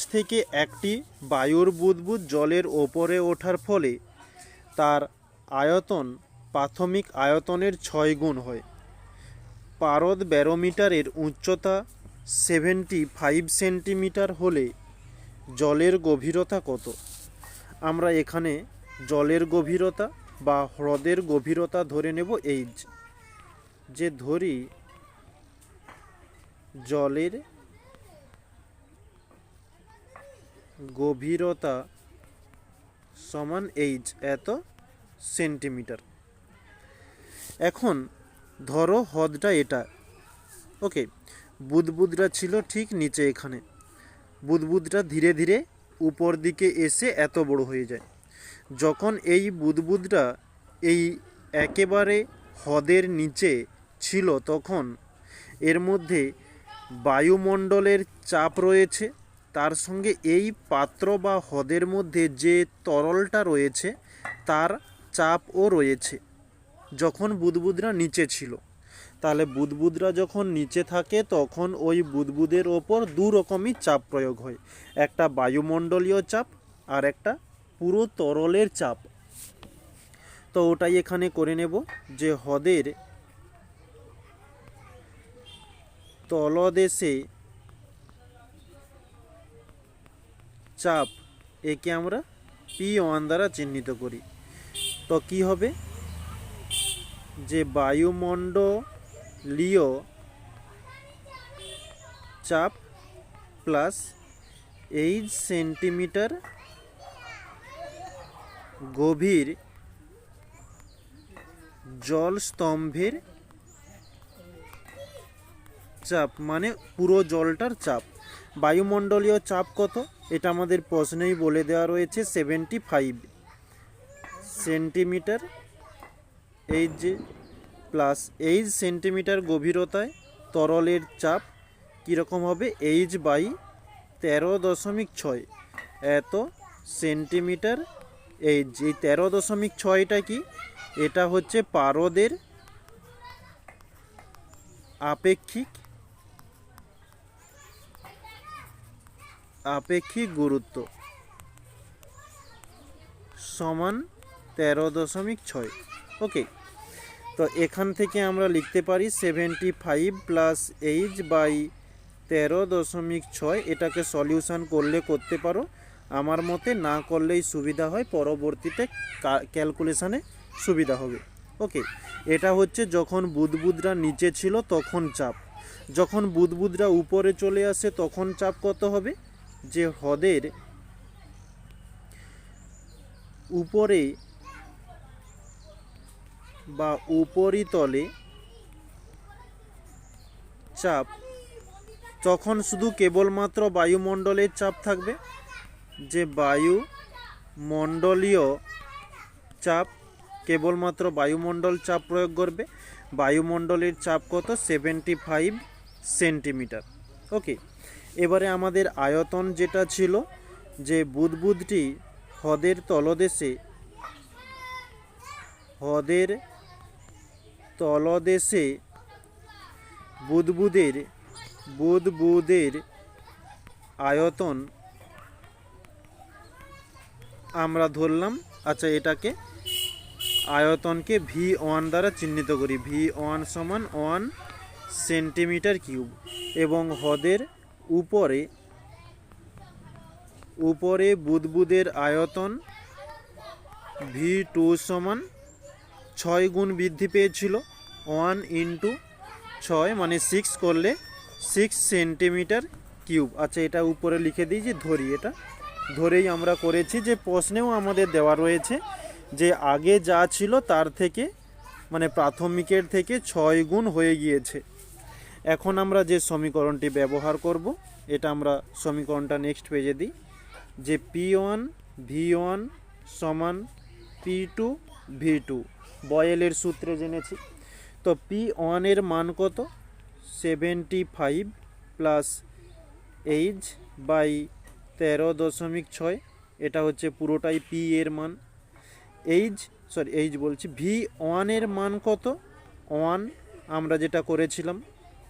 তলদেশ থেকে একটি বায়ুর বুদবুদ জলের ওপরে ওঠার ফলে তার আয়তন প্রাথমিক আয়তনের ছয় গুণ হয়। পারদ ব্যারোমিটারের উচ্চতা সেভেন্টি ফাইভ সেন্টিমিটার হলে জলের গভীরতা কত? আমরা এখানে জলের গভীরতা বা হ্রদের গভীরতা ধরে নেব এইচ যে ধরি জলের গভীরতা সমান এইচ এত সেন্টিমিটার। এখন ধরো হ্রদটা এটা। ওকে, বুদবুদরা ছিল ঠিক নিচে এখানে। বুদবুদটা ধীরে ধীরে উপর দিকে এসে এত বড় হয়ে যায়। যখন এই বুদবুদটা এই একেবারে হ্রদের নিচে ছিল তখন এর মধ্যে বায়ুমণ্ডলের চাপ রয়েছে। তার সঙ্গে এই পাত্র বা হ্রদের মধ্যে যে তরলটা রয়েছে, তার চাপও রয়েছে। যখন বুদবুদরা নিচে ছিল, তাহলে বুদবুদরা যখন নিচে থাকে, তখন ওই বুদবুদের ওপর দু রকমই চাপ প্রয়োগ হয়। একটা বায়ুমণ্ডলীয় চাপ আর একটা পুরো তরলের চাপ। তো ওটাই এখানে করে নেব যে হ্রদের তলদেশে চাপ একে আমরা পি ওয়ান দ্বারা চিহ্নিত করি। তো কি হবে? যে বায়ুমণ্ডলীয় চাপ প্লাস এইচ সেন্টিমিটার গভীর জল স্তম্ভের চাপ মানে পুরো জলটার চাপ। বায়ুমণ্ডলীয় চাপ কত? এটা আমাদের প্রশ্নেই বলে দেওয়া রয়েছে সেভেন্টি ফাইভ সেন্টিমিটার এইচ যে প্লাস এইচ সেন্টিমিটার গভীরতায় তরলের চাপ কীরকম হবে? এইচ বাই তেরো দশমিক ছয়। এত সেন্টিমিটার এইচ এই তেরো দশমিক ছয়টা কি? এটা হচ্ছে পারদের আপেক্ষিক আপেক্ষিক গুরুত্ব সমান তেরো দশমিক ছয়। ওকে তো এখান থেকে আমরা লিখতে পারি seventy five plus H by তেরো দশমিক ছয়, এটাকে সলিউশন করলে করতে পারো। আমার মতে না করলেই সুবিধা হয়, পরবর্তীতে ক্যালকুলেশানে সুবিধা হবে। ওকে এটা হচ্ছে যখন বুদবুদরা নিচে ছিল তখন চাপ। যখন বুদবুদরা উপরে চলে আসে তখন চাপ কত হবে? যে হ্রদের উপরে বা উপরিতলে চাপ, তখন শুধু কেবলমাত্র বায়ুমণ্ডলের চাপ থাকবে, যে বায়ু মণ্ডলীয় চাপ কেবলমাত্র বায়ুমণ্ডল চাপ প্রয়োগ করবে। বায়ুমণ্ডলের চাপ কত? সেভেন্টি ফাইভ সেন্টিমিটার ওকে এবারে আমাদের আয়তন যেটা ছিল, যে বুদবুদটি হ্রদের তলদেশে হ্রদের তলদেশে বুদবুদের বুদবুদের আয়তন আমরা ধরলাম। আচ্ছা এটাকে আয়তনকে ভি ওয়ান দ্বারা চিহ্নিত করি। ভি ওয়ান সমান ওয়ান সেন্টিমিটার কিউব এবং হ্রদের উপরে উপরে বুদবুদের আয়তন ভি টু সমান ছয় গুণ বৃদ্ধি পেয়েছিল। ওয়ান ইন্টু ছয় মানে সিক্স করলে সিক্স সেন্টিমিটার কিউব। আচ্ছা এটা উপরে লিখে দিই যে ধরি এটা। ধরেই আমরা করেছি যে প্রশ্নেও আমাদের দেওয়া রয়েছে যে আগে যা ছিল তার থেকে মানে প্রাথমিকের থেকে ছয় গুণ হয়ে গিয়েছে। এখন আমরা যে সমীকরণটি ব্যবহার করব, এটা আমরা সমীকরণটা নেক্সট পেজে দিই, যে পি ওয়ান ভি ওয়ান সমান পি টু ভি টু বয়েলের সূত্রে জেনেছি। তো পি ওয়ানের মান কত? Seventy five plus H by তেরো দশমিক ছয়। এটা হচ্ছে পুরোটাই পি এর মান। এইচ সরি এইচ বলছি। ভি ওয়ানের মান কত? ওয়ান আমরা যেটা করেছিলাম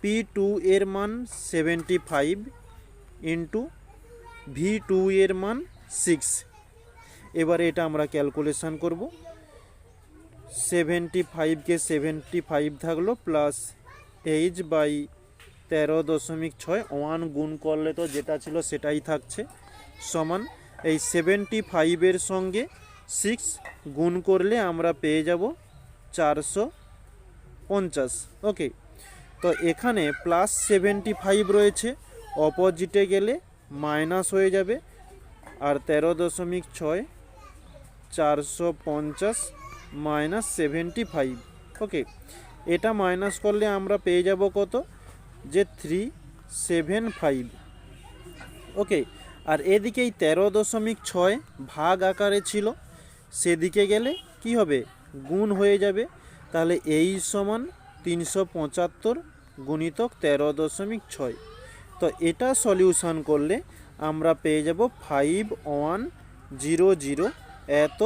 পি টু এর মান seventy five into V two এর মান সিক্স এবারে এটা আমরা ক্যালকুলেশন করব। সেভেন্টি ফাইভকে সেভেন্টি ফাইভ থাকল প্লাস এইচ বাই তেরো দশমিক ছয় ওয়ান গুণ করলে তো যেটা ছিল সেটাই থাকছে। সমান এই সেভেন্টি ফাইভের সঙ্গে সিক্স গুণ করলে আমরা পেয়ে যাব চারশো পঞ্চাশ। ওকে তো এখানে প্লাস সেভেন্টি ফাইভ রয়েছে অপোজিটে গেলে মাইনাস হয়ে যাবে। আর তেরো দশমিক ছয়, চারশো পঞ্চাশ মাইনাস সেভেন্টি ফাইভ ওকে এটা মাইনাস করলে আমরা পেয়ে যাব কত? যে থ্রি সেভেন ফাইভ ওকে আর এদিকে এই তেরো দশমিক ছয় ভাগ আকারে ছিল, সেদিকে গেলে কি হবে? গুণ হয়ে যাবে। তাহলে এই সমান তিনশো পঁচাত্তর গুণিতক তেরো দশমিক ছয়। তো এটা সলিউশন করলে আমরা পেয়ে যাব ফাইভ ওয়ান জিরো জিরো এত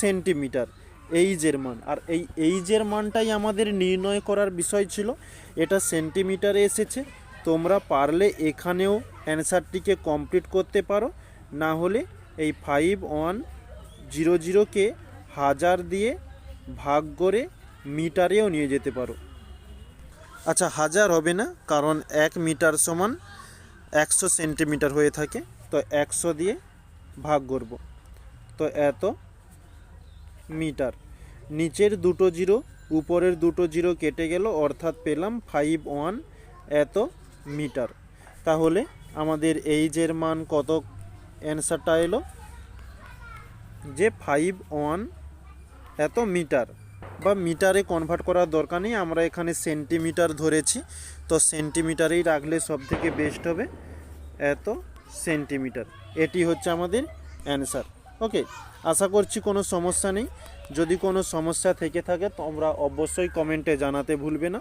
সেন্টিমিটার, এইজের মান। আর এই এইজের মানটাই আমাদের নির্ণয় করার বিষয় ছিল, এটা সেন্টিমিটারে এসেছে। তোমরা পারলে এখানেও অ্যান্সারটিকে কমপ্লিট করতে পারো, না হলে এই ফাইভ ওয়ান জিরো জিরোকে হাজার দিয়ে ভাগ করে মিটারেও নিয়ে যেতে পারো। আচ্ছা হাজার হবে না, কারণ এক মিটার সমান একশো সেন্টিমিটার হয়ে থাকে, তো একশো দিয়ে ভাগ করব। তো এত মিটার। নিচের দুটো জিরো, উপরের দুটো জিরো কেটে গেল, অর্থাৎ পেলাম ফাইভ ওয়ান এত মিটার। তাহলে আমাদের এইজের মান কত? অ্যান্সারটা এলো যে ফাইভ ওয়ান এত মিটার। বা মিটারে কনভার্ট করার দরকার নেই। আমরা এখানে সেন্টিমিটার ধরেছি। তো সেন্টিমিটারেই রাখলে সব থেকে বেস্ট হবে এত সেন্টিমিটার এটি হচ্ছে আমাদের অ্যান্সার ওকে আশা করছি কোনো সমস্যা নেই। যদি কোনো সমস্যা থেকে থাকে, তোমরা অবশ্যই কমেন্টে জানাতে ভুলবে না।